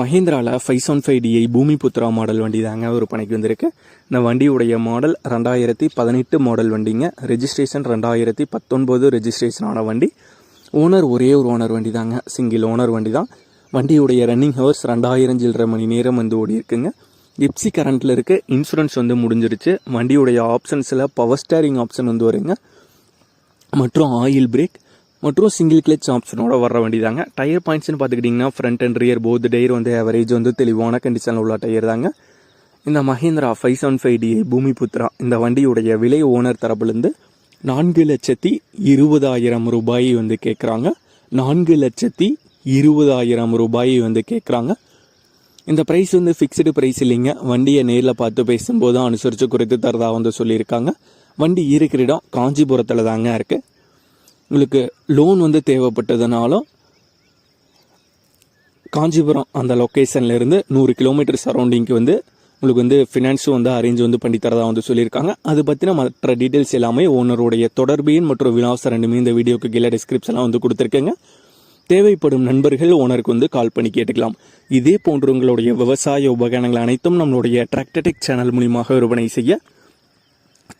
மஹேந்திராவில் five one five DI Bhoomi Putra model வண்டி தாங்க விற்பனைக்கு வந்திருக்கு. இந்த வண்டியுடைய மாடல் ரெண்டாயிரத்தி பதினெட்டு மாடல் வண்டிங்க. ரெஜிஸ்ட்ரேஷன் ரெண்டாயிரத்தி பத்தொன்பது ரெஜிஸ்ட்ரேஷன் ஆன வண்டி. ஓனர் ஒரே ஒரு ஓனர் வண்டி தாங்க சிங்கிள் ஓனர் வண்டி தான் வண்டியுடைய ரன்னிங் ஹவர்ஸ் ரெண்டாயிரம் சில்லரை மணி நேரம் வந்து ஓடி இருக்குங்க எப்சி கரண்ட்டில் இருக்க இன்சூரன்ஸ் வந்து முடிஞ்சிருச்சு. வண்டியுடைய ஆப்ஷன்ஸில் பவர் ஸ்டேரிங் ஆப்ஷன் வந்து வருங்க. மற்றும் ஆயில் பிரேக் மற்றும் சிங்கிள் கிளச் ஆப்ஷனோட வர வேண்டியதாங்க டயர் பாயிண்ட்ஸ்னு பார்த்துக்கிட்டிங்கன்னா front and rear both tyre வந்து ஆவரேஜ் வந்து தெளிவான கண்டிஷனில் உள்ள டயர் தாங்க. இந்த Mahindra five seven five DA Bhoomi Putra இந்த வண்டியுடைய விலை ஓனர் தரப்புலேருந்து நான்கு லட்சத்தி இருபதாயிரம் ரூபாய் வந்து கேட்குறாங்க. நான்கு லட்சத்தி இருபதாயிரம் ரூபாய் வந்து கேட்குறாங்க. இந்த ப்ரைஸ் வந்து ஃபிக்ஸ்டு ப்ரைஸ் இல்லைங்க. வண்டியை நேரில் பார்த்து பேசும்போது தான் அனுசரித்து குறைத்து தரதாக வந்து சொல்லியிருக்காங்க. வண்டி இருக்கிற இடம் காஞ்சிபுரத்தில் தாங்க இருக்குது உங்களுக்கு லோன் வந்து தேவைப்பட்டதுனாலும் காஞ்சிபுரம் அந்த லொக்கேஷன்லேருந்து நூறு கிலோமீட்டர் சரௌண்டிங்க்கு வந்து உங்களுக்கு வந்து ஃபினான்ஸும் வந்து அரேஞ்ச் வந்து பண்ணித்தரதாக வந்து சொல்லியிருக்காங்க. அது பற்றின மற்ற டீட்டெயில்ஸ் எல்லாமே ஓனருடைய தொடர்பின் மற்றும் விலாசம் ரெண்டுமே இந்த வீடியோக்கு கீழே டிஸ்கிரிப்ஷனாக வந்து கொடுத்துருக்கேங்க. தேவைப்படும் நண்பர்கள் ஓனருக்கு வந்து கால் பண்ணி கேட்டுக்கலாம். இதே போன்று உங்களுடைய விவசாய உபகரணங்கள் அனைத்தும் நம்மளுடைய டிராக்டடெக் சேனல் மூலியமாக விற்பனை செய்ய